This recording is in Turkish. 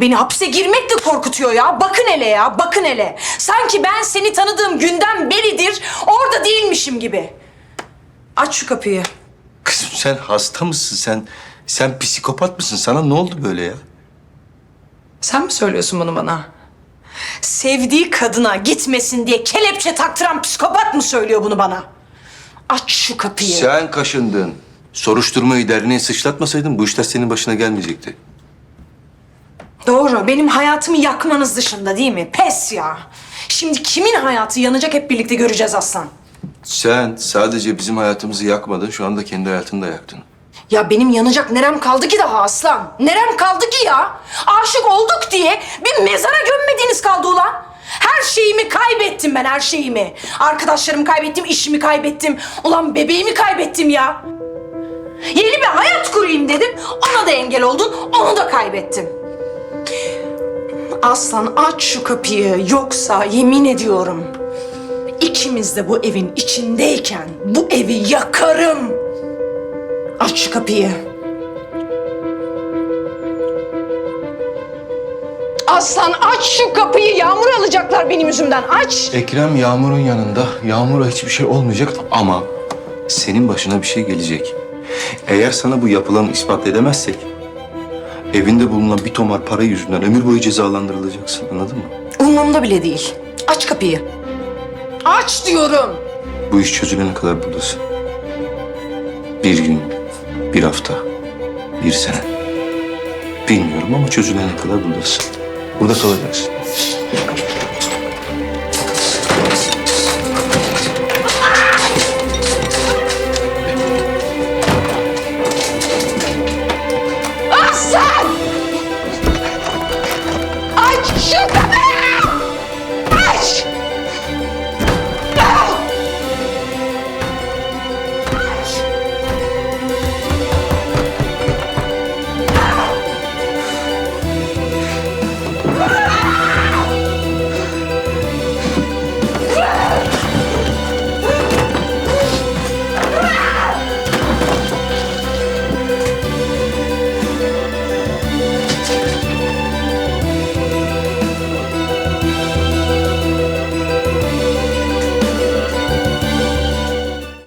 Beni hapse girmek de korkutuyor ya. Bakın hele ya, bakın hele. Sanki ben seni tanıdığım günden beridir orada değilmişim gibi. Aç şu kapıyı. Kızım sen hasta mısın? Sen sen psikopat mısın? Sana ne oldu böyle ya? Sen mi söylüyorsun bunu bana? Sevdiği kadına gitmesin diye kelepçe taktıran psikopat mı söylüyor bunu bana? Aç şu kapıyı. Sen kaşındın. Soruşturmayı derneğe sıçratmasaydın bu işler senin başına gelmeyecekti. Doğru. Benim hayatımı yakmanız dışında değil mi? Pes ya. Şimdi kimin hayatı yanacak hep birlikte göreceğiz Aslan. Sen sadece bizim hayatımızı yakmadın, şu anda kendi hayatını da yaktın. Ya benim yanacak nerem kaldı ki daha Aslan? Nerem kaldı ki ya? Aşık olduk diye bir mezara gömmediğiniz kaldı ulan. Her şeyimi kaybettim ben, her şeyimi. Arkadaşlarımı kaybettim, işimi kaybettim. Ulan bebeğimi kaybettim ya. Yeni bir hayat kurayım dedim. Ona da engel oldun, onu da kaybettim. Aslan aç şu kapıyı yoksa yemin ediyorum ikimiz de bu evin içindeyken bu evi yakarım. Aç şu kapıyı. Aslan aç şu kapıyı. Yağmur alacaklar benim yüzümden. Aç. Ekrem Yağmur'un yanında. Yağmur'a hiçbir şey olmayacak ama senin başına bir şey gelecek. Eğer sana bu yapılanı ispat edemezsek evinde bulunan bir tomar para yüzünden ömür boyu cezalandırılacaksın. Anladın mı? Umurumda bile değil. Aç kapıyı. Aç diyorum. Bu iş çözülene kadar buradasın. Bir gün, bir hafta, bir sene. Bilmiyorum ama çözülene kadar buradasın. Burada kalacaksın.